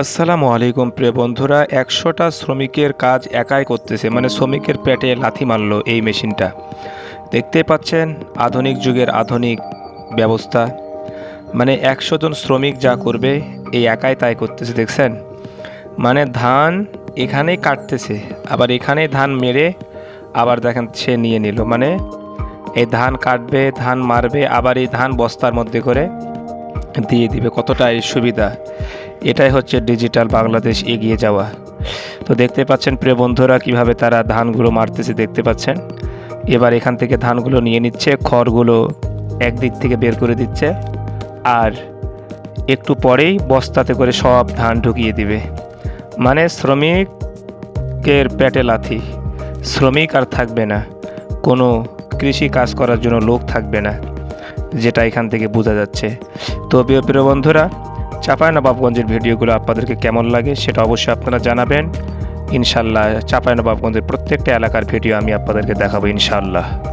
আসসালামু আলাইকুম প্রিয় বন্ধুরা, একশোটা শ্রমিকের কাজ একাই করতেছে মানে শ্রমিকের পেটে লাথি মারলো এই মেশিনটা। দেখতে পাচ্ছেন, আধুনিক যুগের আধুনিক ব্যবস্থা। মানে একশো জন শ্রমিক যা করবে, এই একাই তাই করতেছে, দেখছেন? মানে ধান এখানেই কাটতেছে, আবার এখানেই ধান মেরে আবার দেখেন সে নিয়ে নিল। মানে এই ধান কাটবে, ধান মারবে, আবার এই ধান বস্তার মধ্যে করে দিয়ে দিবে, কতটাই সুবিধা। এটাই হচ্ছে ডিজিটাল বাংলাদেশ এগিয়ে যাওয়া। তো দেখতে পাচ্ছেন প্রিয় বন্ধুরা, কীভাবে তারা ধানগুলো মারতেছে দেখতে পাচ্ছেন। এবার এখান থেকে ধানগুলো নিয়ে নিচ্ছে, খড়গুলো একদিক থেকে বের করে দিচ্ছে। আর একটু পরেই বস্তাতে করে সব ধান ঢুকিয়ে দিবে। মানে শ্রমিকের পেটে লাথি। শ্রমিক আর থাকবে না। কোনো কৃষি কাজ করার জন্য লোক থাকবে না। যেটা এখান থেকে বোঝা যাচ্ছে। তো প্রিয় প্রিয় বন্ধুরা, চাঁপাইনবাবগঞ্জের ভিডিওগুলো আপনাদেরকে কেমন লাগে সেটা অবশ্যই আপনারা জানাবেন। ইনশাল্লাহ চাঁপাইনবাবগঞ্জের প্রত্যেকটা এলাকার ভিডিও আমি আপনাদেরকে দেখাবো ইনশাল্লাহ।